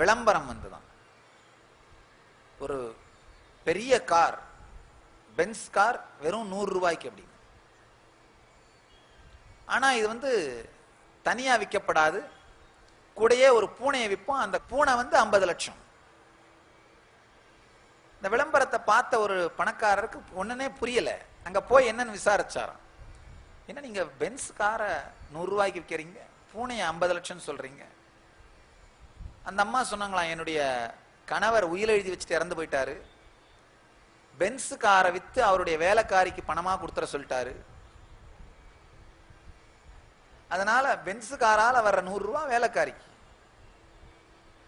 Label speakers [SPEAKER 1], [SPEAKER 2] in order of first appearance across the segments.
[SPEAKER 1] விளம்பரம் வந்துதான். ஒரு பெரிய கார் பென்ஸ் கார் வெறும் நூறு ரூபாய்க்கு அப்படின்னு. ஆனா இது வந்து தனியா விற்கப்படாது கூடயே ஒரு பூனையை விற்போம் அந்த பூனை வந்து ஐம்பது லட்சம். இந்த விளம்பரத்தை பார்த்த ஒரு பணக்காரருக்கு ஒண்ணுனே புரியல. அங்க போய் என்னன்னு விசாரிச்சாராம். என்ன நீங்க பென்ஸ் காரை நூறு ரூபாய்க்கு விற்கிறீங்க பூனையை ஐம்பது லட்சம் சொல்றீங்க. அந்த அம்மா சொன்னாங்களாம் என்னுடைய கணவர் உயிர் எழுதி வச்சுட்டு இறந்து போயிட்டாரு. பென்ஸு காரை வித்து அவருடைய வேலைக்காரிக்கு பணமா கொடுத்துற சொல்லிட்டாரு. அதனால பென்ஸு காரால வர்ற நூறு வேலைக்காரிக்கு.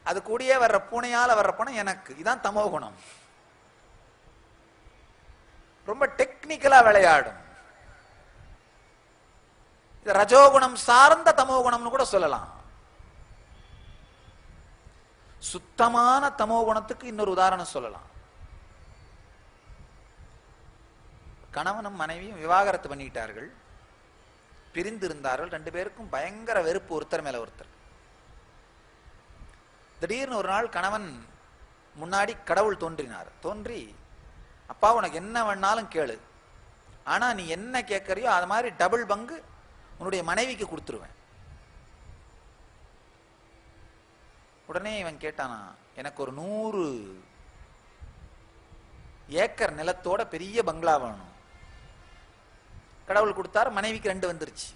[SPEAKER 1] அது கூடிய வர்ற பூனையால வர்ற பணம் எனக்கு. இதான் தமோ குணம். ரொம்ப டெக்னிக்கலா விளையாடும். இது ரஜோகுணம் சார்ந்த தமோ குணம்னு கூட சொல்லலாம். சுத்தமான தமோ குணத்துக்கு இன்னொரு உதாரணம் சொல்லலாம். கணவனும் மனைவியும் விவாகரத்து பண்ணிட்டார்கள். பிரிந்து இருந்தார்கள் ரெண்டு பேருக்கும் பயங்கர வெறுப்பு. ஒருத்தர் மேல ஒருத்தர். திடீர்னு ஒரு நாள் கணவன் முன்னாடி கடவுள் தோன்றினார். தோன்றி அப்பா உனக்கு என்ன வேணாலும் கேளு. ஆனா நீ என்ன கேட்கறியோ அது மாதிரி டபுள் பங்கு உன்னுடைய மனைவிக்கு கொடுத்துருவேன். உடனே இவன் கேட்டானா எனக்கு ஒரு நூறு ஏக்கர் நிலத்தோட பெரிய பங்களா வேணும். கடவுள் கொடுத்தார் மனைவிக்கு ரெண்டு வந்துருச்சு.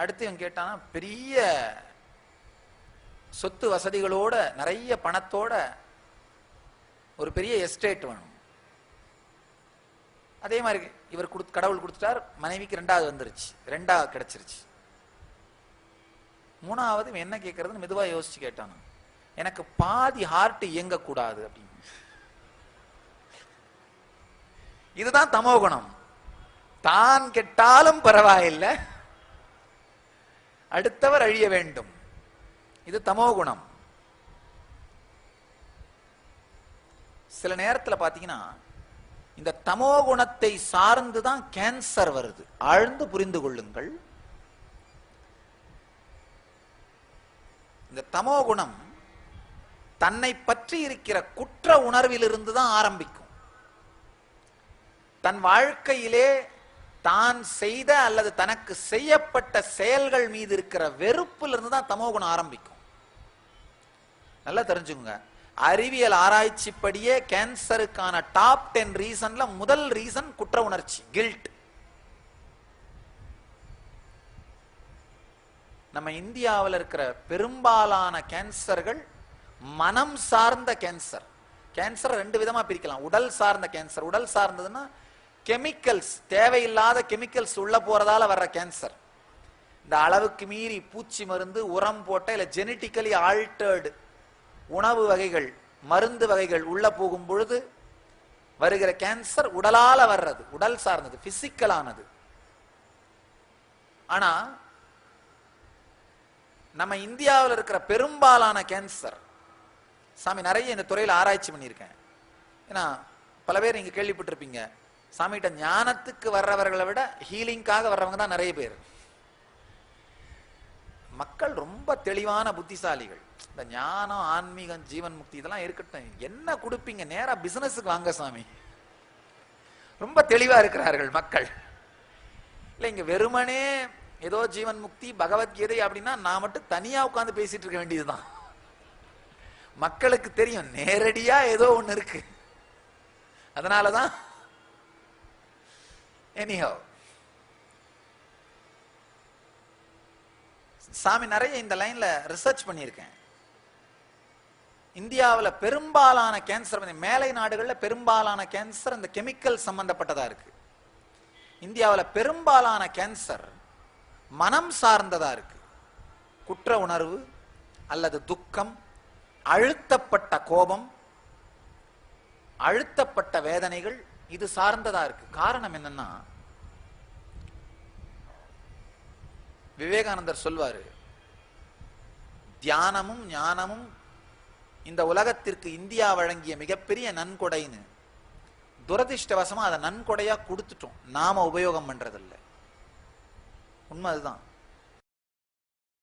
[SPEAKER 1] அடுத்து இவன் கேட்டானா பெரிய சொத்து வசதிகளோட நிறைய பணத்தோட ஒரு பெரிய எஸ்டேட் வேணும். அதே மாதிரி இவர் கொடுத்து கடவுள் கொடுத்துட்டார் மனைவிக்கு ரெண்டாவது வந்துருச்சு. ரெண்டாவது கிடைச்சிருச்சு. மூணாவது இவன் என்ன கேட்கறதுன்னு மெதுவா யோசிச்சு கேட்டான். எனக்கு பாதி ஹார்ட் இயங்கக்கூடாது அப்படின்னு. இதுதான் தமோகுணம். தான் கெட்டாலும் பரவாயில்லை. அடுத்தவர் அழிய வேண்டும். இது தமோகுணம். சில நேரத்தில் பாத்தீங்கன்னா இந்த தமோ குணத்தை சார்ந்துதான் கேன்சர் வருது. ஆழ்ந்து புரிந்து கொள்ளுங்கள். இந்த தமோ குணம் தன்னை பற்றி இருக்கிற குற்ற உணர்விலிருந்து தான் ஆரம்பிக்கும். தன் வாழ்க்கையிலே தான் செய்த அல்லது தனக்கு செய்யப்பட்ட செயல்கள் மீது இருக்கிற வெறுப்புல இருந்து தான் தமோ குணம் ஆரம்பிக்கும். நல்லா தெரிஞ்சுங்க அறிவியல் ஆராய்ச்சிப்படியே கேன்சருக்கான டாப் டென் ரீசன்ல முதல் ரீசன் குற்ற உணர்ச்சி கில்ட் நம்ம இந்தியாவில் இருக்கிற பெரும்பாலான கேன்சர்கள் மனம் சார்ந்த கேன்சர். கேன்சர் ரெண்டு விதமா பிரிக்கலாம். உடல் சார்ந்த கேன்சர். உடல் சார்ந்ததுன்னா கெமிக்கல்ஸ் தேவையில்லாத கெமிக்கல்ஸ் உள்ள போறதால வர்ற கேன்சர். இந்த அளவுக்கு மீறி பூச்சி மருந்து உரம் போட்ட இல்ல ஜெனட்டிக்கலி ஆல்டர்டு உணவு வகைகள் மருந்து வகைகள் உள்ள போகும் பொழுது வருகிற கேன்சர் உடலால வர்றது உடல் சார்ந்தது பிசிக்கலானது ஆனா நம்ம இந்தியாவில் இருக்கிற பெரும்பாலான கேன்சர் சாமி நிறைய இந்த துறையில் ஆராய்ச்சி பண்ணியிருக்கேன். ஏன்னா பல பேர் நீங்க கேள்விப்பட்டிருப்பீங்க சாமிகிட்ட ஞானத்துக்கு வர்றவர்களை விட ஹீலிங்காக வர்றவங்க தான் நிறைய பேர். மக்கள் ரொம்ப தெளிவான புத்திசாலிகள். இந்த ஞானம் ஆன்மீகம் ஜீவன் முக்தி இதெல்லாம் இருக்கட்டும். என்ன கொடுப்பீங்க? நேரா பிசினஸுக்கு வாங்க சாமி. ரொம்ப தெளிவா இருக்கிறார்கள் மக்கள். இல்ல இங்க வெறுமனே ஏதோ ஜீவன் முக்தி பகவத்கீதை அப்படின்னா நான் மட்டும் தனியா உட்கார்ந்து பேசிட்டு இருக்க வேண்டியதுதான். மக்களுக்கு தெரியும் நேரடியா ஏதோ ஒண்ணு இருக்கு. அதனாலதான் எனிஹோ சாமி நிறைய இந்த லைன்ல ரிசர்ச் பண்ணியிருக்கேன். இந்தியாவில் பெரும்பாலான கேன்சர் மேலை நாடுகளில் பெரும்பாலான கேன்சர் இந்த கெமிக்கல் சம்பந்தப்பட்டதா இருக்கு. இந்தியாவில் பெரும்பாலான கேன்சர் மனம் சார்ந்ததா இருக்கு. குற்ற உணர்வு அல்லது துக்கம் அழுத்தப்பட்ட கோபம் அழுத்தப்பட்ட வேதனைகள் இது சார்ந்ததா இருக்கு. காரணம் என்னன்னா விவேகானந்தர் சொல்வாரு தியானமும் ஞானமும் இந்த உலகத்திற்கு இந்தியா வழங்கிய மிகப்பெரிய நன்கொடைன்னு துரதிருஷ்டவசமா அதை நன்கொடையா கொடுத்துட்டோம். நாம உபயோகம் பண்ணுறதில்ல உண்மை அதுதான்.